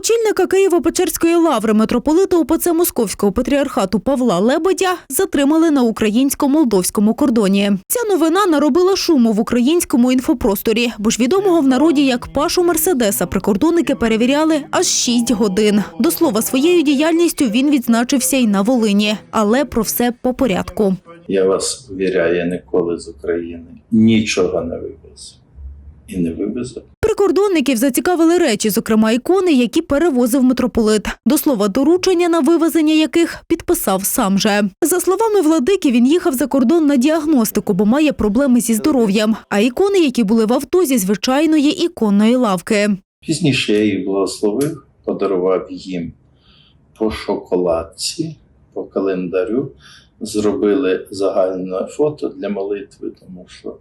Очільника Києво-Печерської лаври митрополита УПЦ Московського патріархату Павла Лебедя затримали на українсько-молдовському кордоні. Ця новина наробила шуму в українському інфопросторі, бо ж відомого в народі як Пашу Мерседеса прикордонники перевіряли аж 6 годин. До слова, своєю діяльністю він відзначився й на Волині, але про все по порядку. Я вас ввіряю, я ніколи з України нічого не вивез. І не вивезу. Прикордонників зацікавили речі, зокрема ікони, які перевозив митрополит. До слова, доручення на вивезення яких підписав сам же. За словами владики, він їхав за кордон на діагностику, бо має проблеми зі здоров'ям. А ікони, які були в авто зі звичайної іконної лавки. Пізніше я їх благословив, подарував їм по шоколадці, по календарю. Зробили загальне фото для молитви, тому що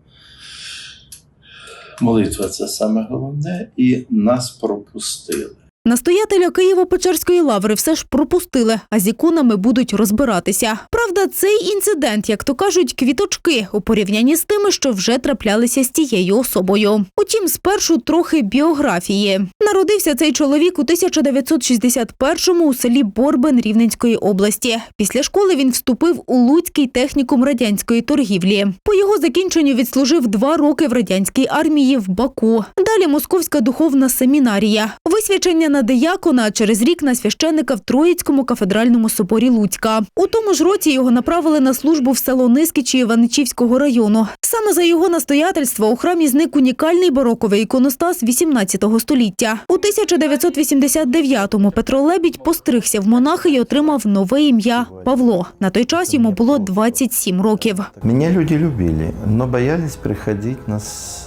молитва це саме головне, і нас пропустили. Настоятеля Києво-Печерської лаври все ж пропустили, а з іконами будуть розбиратися. Правда, цей інцидент, як то кажуть, квіточки у порівнянні з тими, що вже траплялися з тією особою. Утім, спершу трохи біографії. Народився цей чоловік у 1961-му у селі Борбен Рівненської області. Після школи він вступив у Луцький технікум радянської торгівлі. По його закінченню відслужив два роки в радянській армії в Баку. Далі Московська духовна семінарія. Висвячення на диякона а через рік на священника в Троїцькому кафедральному соборі Луцька. У тому ж році його направили на службу в село Нискічі Іваничівського району. Саме за його настоятельство у храмі зник унікальний бароковий іконостас 18 століття. У 1989-му Петро Лебідь постригся в монахи і отримав нове ім'я Павло. На той час йому було 27 років. Меня люди любили, но боялись приходить на,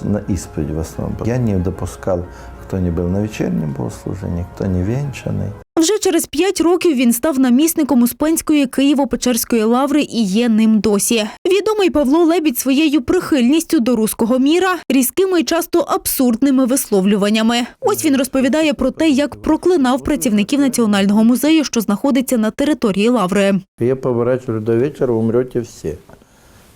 на исповедь в основном. Я не допускал, кто не был на вечернем богослужении, кто не венчанный. Вже через п'ять років він став намісником Успенської Києво-Печерської лаври і є ним досі. Відомий Павло Лебідь своєю прихильністю до руського міра, різкими і часто абсурдними висловлюваннями. Ось він розповідає про те, як проклинав працівників національного музею, що знаходиться на території лаври. Я поворачиваю до вечера, умрете все.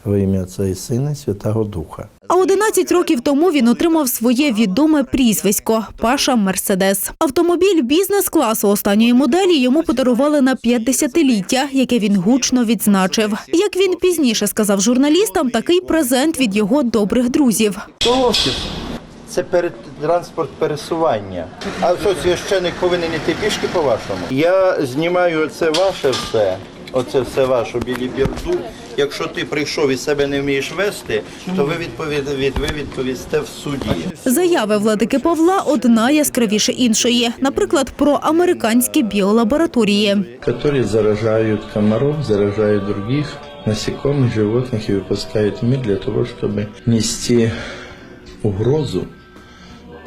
Во ім'я Отца і Сина, і Святого Духа. А 11 років тому він отримав своє відоме прізвисько Паша Мерседес. Автомобіль бізнес-класу останньої моделі йому подарували на 50-ліття, яке він гучно відзначив. Як він пізніше сказав журналістам, такий презент від його добрих друзів. Це перед транспорт пересування. А що священик повинен іти пішки по-вашому? Я знімаю це ваше все. Оце все вашу білі бірду. Якщо ти прийшов і себе не вмієш вести, то ви відповід, від, ви відповісте в суді. Заяви владики Павла одна яскравіше іншої. Наприклад, про американські біолабораторії. которые заражают комаров, заражают других насекомых, животных и выпускают в мир для того, чтобы нести угрозу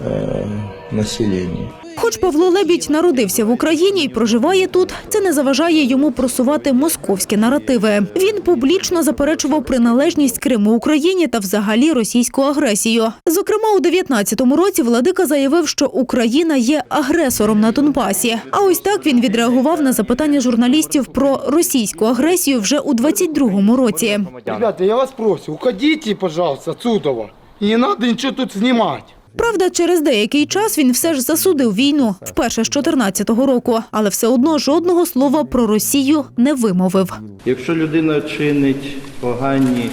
э, населению. Хоч Павло Лебідь народився в Україні і проживає тут, це не заважає йому просувати московські наративи. Він публічно заперечував приналежність Криму Україні та взагалі російську агресію. Зокрема, у 19-му році владика заявив, що Україна є агресором на Донбасі. А ось так він відреагував на запитання журналістів про російську агресію вже у 22-му році. Ребята, я вас прошу, уходите, пожалуйста, отсюда. И не надо ничего тут снимать. Правда, через деякий час він все ж засудив війну вперше з 14-го року, але все одно жодного слова про Росію не вимовив. Якщо людина чинить погані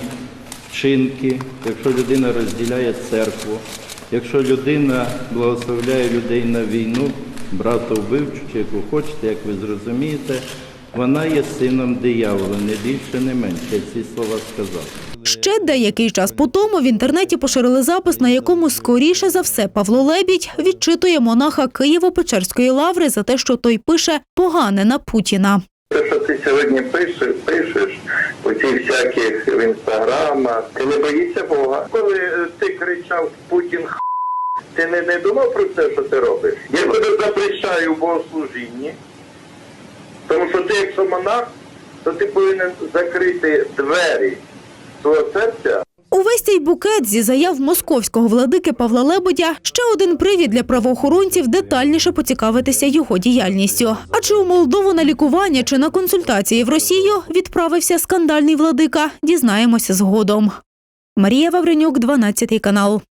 вчинки, якщо людина розділяє церкву, якщо людина благословляє людей на війну, братовбивчу чи яку хочете, як ви зрозумієте, вона є сином диявола, не більше, не менше. Я ці слова сказав. Ще деякий час по тому в інтернеті поширили запис, на якому скоріше за все Павло Лебідь відчитує монаха Києво-Печерської лаври за те, що той пише погане на Путіна. Те, що ти сьогодні пишеш, пишеш у цих всяких в інстаграмах, ти не боїшся Бога. Коли е, ти кричав Путін х**, ти не, не думав про це, що ти робиш? Я тебе запрещаю в богослужінні, тому що ти, якщо монах, то ти повинен закрити двері свого серця Увесь цей букет зі заяв московського владики Павла Лебедя ще один привід для правоохоронців детальніше поцікавитися його діяльністю. А чи у Молдову на лікування чи на консультації в Росію відправився скандальний владика? Дізнаємося згодом. Марія Вавренюк, 12 канал.